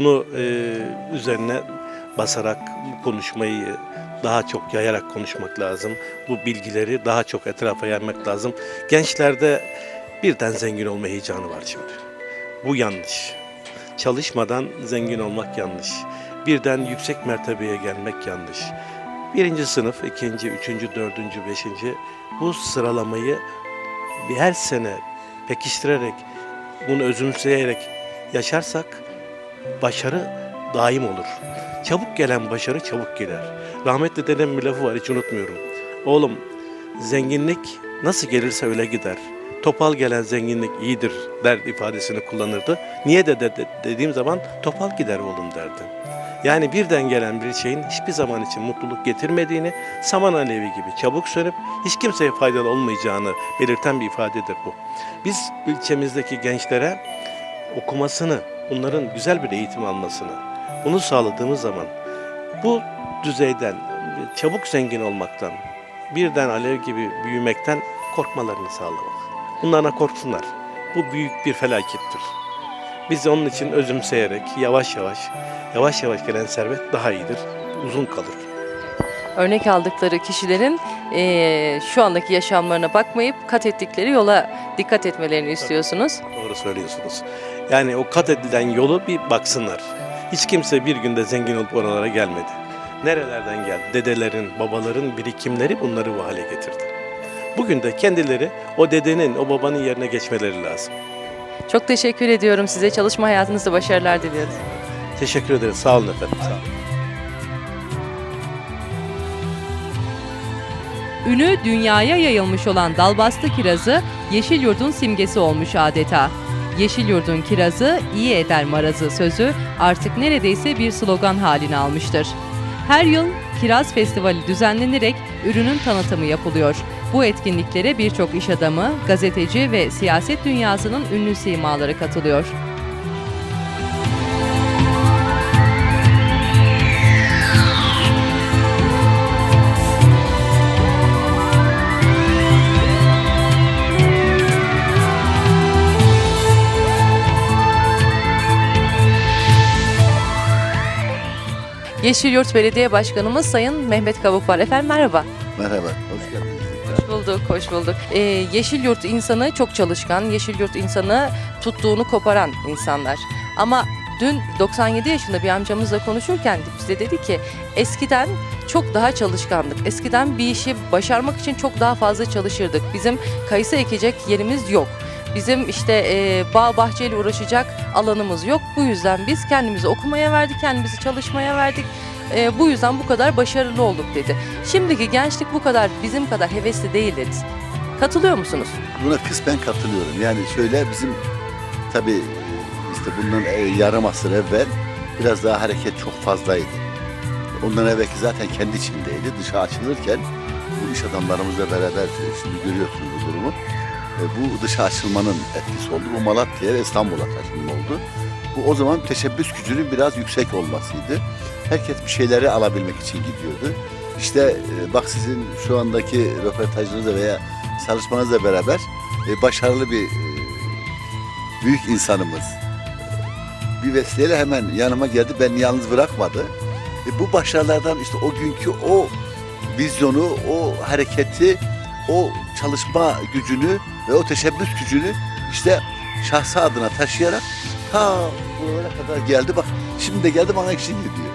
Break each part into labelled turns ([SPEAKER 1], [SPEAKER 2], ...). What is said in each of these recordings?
[SPEAKER 1] Bunu e, üzerine basarak konuşmayı daha çok yayarak konuşmak lazım. Bu bilgileri daha çok etrafa yaymak lazım. Gençlerde birden zengin olma heyecanı var şimdi. Bu yanlış. Çalışmadan zengin olmak yanlış. Birden yüksek mertebeye gelmek yanlış. Birinci sınıf, ikinci, üçüncü, dördüncü, beşinci bu sıralamayı her sene pekiştirerek, bunu özümseyerek yaşarsak başarı daim olur. Çabuk gelen başarı çabuk gider. Rahmetli dedem bir lafı var hiç unutmuyorum. Oğlum zenginlik nasıl gelirse öyle gider. Topal gelen zenginlik iyidir der ifadesini kullanırdı. Niye de, de- de- dediğim zaman topal gider oğlum derdi. Yani birden gelen bir şeyin hiçbir zaman için mutluluk getirmediğini, saman alevi gibi çabuk sönüp hiç kimseye faydalı olmayacağını belirten bir ifadedir bu. Biz ülkemizdeki gençlere okumasını, bunların güzel bir eğitim almasını, bunu sağladığımız zaman bu düzeyden çabuk zengin olmaktan, birden alev gibi büyümekten korkmalarını sağlamak. Bunlarına korksunlar. Bu büyük bir felakettir. Biz onun için özümseyerek yavaş yavaş, yavaş yavaş gelen servet daha iyidir, uzun kalır.
[SPEAKER 2] Örnek aldıkları kişilerin eee, şu andaki yaşamlarına bakmayıp kat ettikleri yola dikkat etmelerini istiyorsunuz.
[SPEAKER 1] Doğru söylüyorsunuz. Yani o kat edilen yolu bir baksınlar. Hiç kimse bir günde zengin olup oralara gelmedi. Nerelerden geldi? Dedelerin, babaların birikimleri bunları bu hale getirdi. Bugün de kendileri o dedenin, o babanın yerine geçmeleri lazım.
[SPEAKER 2] Çok teşekkür ediyorum size. Çalışma hayatınızda başarılar diliyoruz.
[SPEAKER 1] Teşekkür ederiz. Sağ olun efendim. Sağ olun.
[SPEAKER 3] Ünü dünyaya yayılmış olan dalbastı kirazı Yeşilyurt'un simgesi olmuş adeta. Yeşilyurt'un kirazı iyi eder marazı sözü artık neredeyse bir slogan haline almıştır. Her yıl Kiraz Festivali düzenlenerek ürünün tanıtımı yapılıyor. Bu etkinliklere birçok iş adamı, gazeteci ve siyaset dünyasının ünlü simaları katılıyor.
[SPEAKER 2] Yeşilyurt Belediye Başkanımız Sayın Mehmet Kavuk var. Efendim merhaba.
[SPEAKER 4] Merhaba, hoş geldiniz.
[SPEAKER 2] Hoş bulduk, hoş bulduk. Ee, Yeşilyurt insanı çok çalışkan, Yeşilyurt insanı tuttuğunu koparan insanlar. Ama dün 97 yaşında bir amcamızla konuşurken bize dedi ki eskiden çok daha çalışkandık. Eskiden bir işi başarmak için çok daha fazla çalışırdık. Bizim kayısı ekecek yerimiz yok. Bizim işte e, bağ bahçeyle uğraşacak alanımız yok. Bu yüzden biz kendimizi okumaya verdik, kendimizi çalışmaya verdik. E, bu yüzden bu kadar başarılı olduk dedi. Şimdiki gençlik bu kadar bizim kadar hevesli değil dedi. Katılıyor musunuz?
[SPEAKER 4] Buna kısmen katılıyorum. Yani şöyle bizim tabii işte bundan e, yarım asır evvel biraz daha hareket çok fazlaydı. Ondan evvelki zaten kendi içindeydi. Dışa açılırken bu iş adamlarımızla beraber e, şimdi görüyorsunuz bu durumu. Bu dışa açılmanın etkisi oldu. Bu Malatya'ya ve İstanbul'a taşınma oldu. Bu o zaman teşebbüs gücünün biraz yüksek olmasıydı. Herkes bir şeyleri alabilmek için gidiyordu. İşte e, bak sizin şu andaki röportajınızla veya çalışmanızla beraber e, başarılı bir e, büyük insanımız. Bir vesileyle hemen yanıma geldi, beni yalnız bırakmadı. E, bu başarılardan işte o günkü o vizyonu, o hareketi, o çalışma gücünü ve o teşebbüs gücünü işte şahsı adına taşıyarak ta buralara kadar geldi. Bak şimdi de geldi bana şimdi diyor.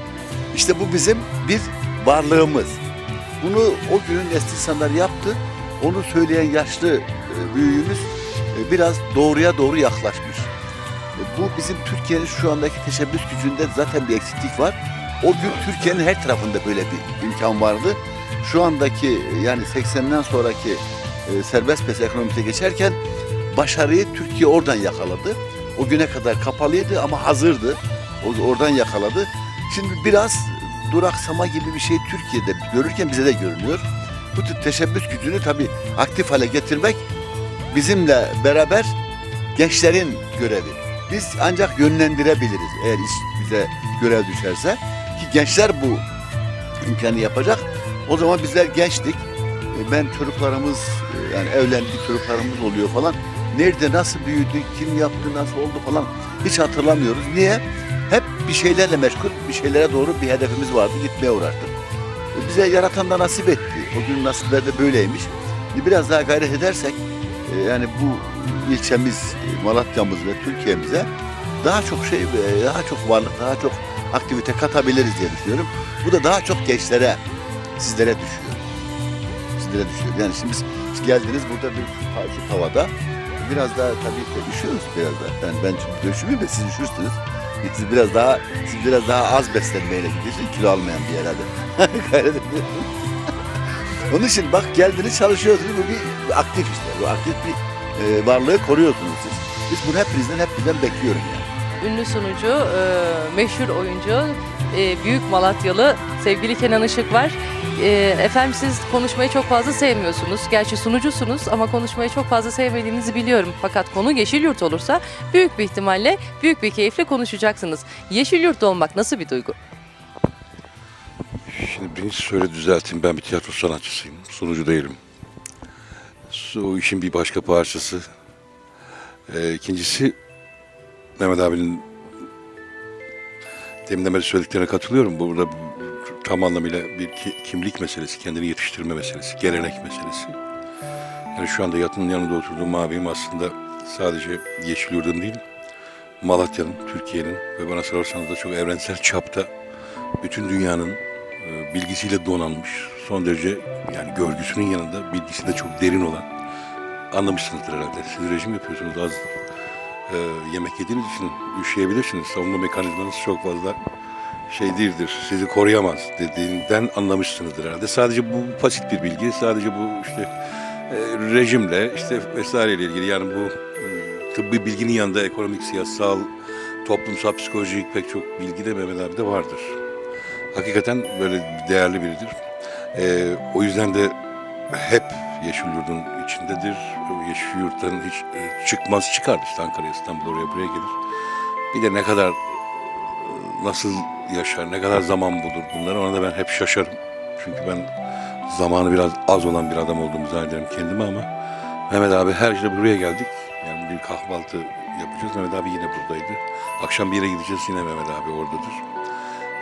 [SPEAKER 4] İşte bu bizim bir varlığımız. Bunu o günün eski insanlar yaptı. Onu söyleyen yaşlı e, büyüğümüz e, biraz doğruya doğru yaklaşmış. E, Bu bizim Türkiye'nin şu andaki teşebbüs gücünde zaten bir eksiklik var. O gün Türkiye'nin her tarafında böyle bir imkan vardı. Şu andaki yani 80'den sonraki e, serbest piyasa ekonomisine geçerken başarıyı Türkiye oradan yakaladı. O güne kadar kapalıydı ama hazırdı. O, oradan yakaladı. Şimdi biraz duraksama gibi bir şey Türkiye'de görürken bize de görünüyor. Bu teşebbüs gücünü tabii aktif hale getirmek bizimle beraber gençlerin görevi. Biz ancak yönlendirebiliriz eğer iş bize görev düşerse. Ki gençler bu imkanı yapacak. O zaman bizler gençlik. E, Ben çocuklarımız e, yani evlendik çocuklarımız oluyor falan. Nerede nasıl büyüdük, kim yaptı, nasıl oldu falan hiç hatırlamıyoruz. Niye? Hep bir şeylerle meşgul, bir şeylere doğru bir hedefimiz vardı. Gitmeye uğraştık. E, Bize yaratan da nasip etti. O gün nasipler de böyleymiş. Biraz daha gayret edersek yani bu ilçemiz, Malatya'mız ve Türkiye'mize daha çok şey, daha çok varlık, daha çok aktivite katabiliriz diye düşünüyorum. Bu da daha çok gençlere, sizlere düşüyor. Sizlere düşüyor. Yani şimdi siz, geldiniz burada bir şu havada biraz daha tabii ki üşüyoruz biraz daha. Yani ben çok üşümüyorum da siz üşürsünüz. Siz biraz daha siz biraz daha az beslenmeyle gidiyorsunuz. Kilo almayan bir herhalde. Gayret. Onun için bak geldiniz çalışıyorsunuz. Bu bir aktif işte. Bu aktif bir e, varlığı koruyorsunuz siz. Biz bunu hepinizden hepinizden bekliyorum yani.
[SPEAKER 2] Ünlü sunucu, e, meşhur oyuncu, e, büyük Malatyalı sevgili Kenan Işık var. E, efendim siz konuşmayı çok fazla sevmiyorsunuz. Gerçi sunucusunuz ama konuşmayı çok fazla sevmediğinizi biliyorum. Fakat konu Yeşilyurt olursa büyük bir ihtimalle büyük bir keyifle konuşacaksınız. Yeşilyurt'ta olmak nasıl bir duygu?
[SPEAKER 5] Şimdi birincisi şöyle düzelteyim. Ben bir tiyatro sanatçısıyım. Sunucu değilim. O işin bir başka parçası. Ee, ikincisi Mehmet abinin deminden beri söylediklerine katılıyorum. Burada tam anlamıyla bir ki- kimlik meselesi, kendini yetiştirme meselesi, gelenek meselesi. Yani şu anda yatının yanında oturduğum abim aslında sadece Yeşilyurt'un değil, Malatya'nın, Türkiye'nin ve bana sorarsanız da çok evrensel çapta bütün dünyanın e, bilgisiyle donanmış, son derece yani görgüsünün yanında bilgisi de çok derin olan anlamışsınızdır herhalde. Siz rejim yapıyorsunuz az e, yemek yediğiniz için üşüyebilirsiniz. Savunma mekanizmanız çok fazla şey değildir, sizi koruyamaz dediğinden anlamışsınızdır herhalde. Sadece bu basit bir bilgi, sadece bu işte e, rejimle işte vesaireyle ilgili yani bu e, tıbbi bilginin yanında ekonomik, siyasal, toplumsal, psikolojik pek çok bilgi de Mehmet abi de vardır hakikaten böyle değerli biridir. Ee, o yüzden de hep Yeşilyurt'un içindedir. Yeşilyurt'tan hiç e, çıkmaz çıkar işte Ankara, İstanbul oraya buraya gelir. Bir de ne kadar e, nasıl yaşar, ne kadar zaman bulur bunları ona da ben hep şaşarım. Çünkü ben zamanı biraz az olan bir adam olduğumu zannederim kendime ama Mehmet abi her işte buraya geldik. Yani bir kahvaltı yapacağız. Mehmet abi yine buradaydı. Akşam bir yere gideceğiz yine Mehmet abi oradadır.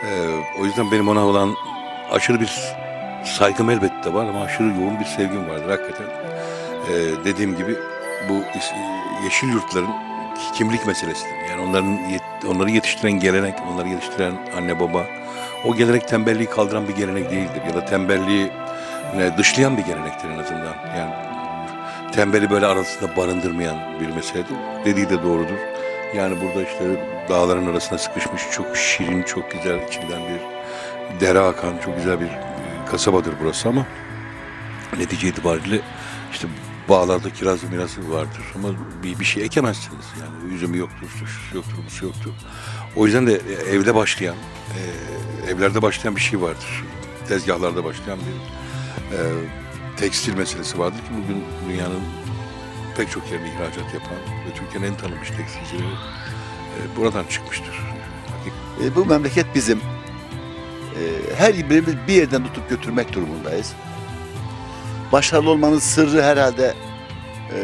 [SPEAKER 5] Ee, o yüzden benim ona olan aşırı bir saygım elbette var ama aşırı yoğun bir sevgim vardır hakikaten. Ee, dediğim gibi bu yeşil yurtların kimlik meselesidir. Yani onların onları yetiştiren gelenek, onları yetiştiren anne baba o gelenek tembelliği kaldıran bir gelenek değildir ya da tembelliği e, dışlayan bir gelenektir en azından. Yani tembeli böyle arasında barındırmayan bir meseledir. Dediği de doğrudur. Yani burada işte dağların arasına sıkışmış çok şirin, çok güzel içinden bir dere akan çok güzel bir e, kasabadır burası ama netice itibariyle işte bağlarda kirazı mirası vardır ama bir, bir şey ekemezsiniz yani üzümü yoktur, suçlusu yoktur, busu yoktur. O yüzden de e, evde başlayan, e, evlerde başlayan bir şey vardır. Tezgahlarda başlayan bir e, tekstil meselesi vardır ki bugün dünyanın pek çok yerine ihracat yapan ve Türkiye'nin en tanınmış tekstilcileri e, buradan çıkmıştır.
[SPEAKER 4] E, bu memleket bizim. E, her birimiz bir yerden tutup götürmek durumundayız. Başarılı olmanın sırrı herhalde e,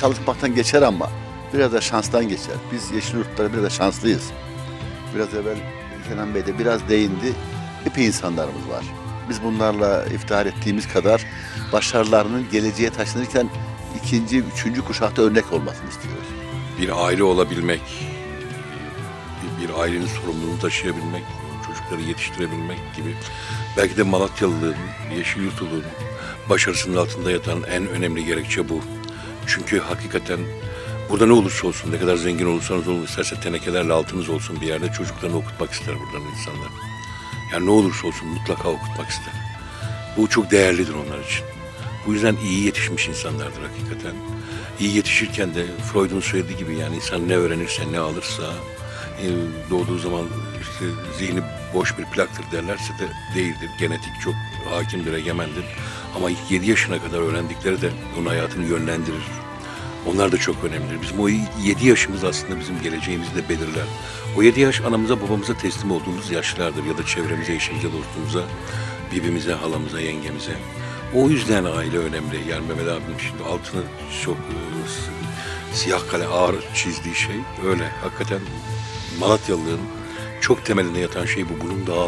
[SPEAKER 4] çalışmaktan geçer ama biraz da şanstan geçer. Biz Yeşilyurtlara biraz da şanslıyız. Biraz evvel Kenan Bey de biraz değindi. Epey insanlarımız var. Biz bunlarla iftihar ettiğimiz kadar başarılarının geleceğe taşınırken ikinci, üçüncü kuşakta örnek olmasını istiyoruz.
[SPEAKER 5] bir aile olabilmek, bir, ailenin sorumluluğunu taşıyabilmek, çocukları yetiştirebilmek gibi belki de Malatyalılığın, Yeşilyurtluluğun başarısının altında yatan en önemli gerekçe bu. Çünkü hakikaten burada ne olursa olsun, ne kadar zengin olursanız olun, isterse tenekelerle altınız olsun bir yerde çocuklarını okutmak ister buradan insanlar. Yani ne olursa olsun mutlaka okutmak ister. Bu çok değerlidir onlar için. Bu yüzden iyi yetişmiş insanlardır hakikaten. İyi yetişirken de Freud'un söylediği gibi yani insan ne öğrenirse ne alırsa e, doğduğu zaman işte zihni boş bir plaktır derlerse de değildir. Genetik çok hakimdir, egemendir. Ama ilk 7 yaşına kadar öğrendikleri de onun hayatını yönlendirir. Onlar da çok önemlidir. Bizim o 7 yaşımız aslında bizim geleceğimizi de belirler. O 7 yaş anamıza babamıza teslim olduğumuz yaşlardır ya da çevremize, eşimize, dostumuza, birbirimize, halamıza, yengemize. O yüzden aile önemli. Yani Mehmet abinin şimdi altını çok e, siyah kale ağır çizdiği şey öyle. Hakikaten Malatyalılığın çok temelinde yatan şey bu. Bunun dağılması.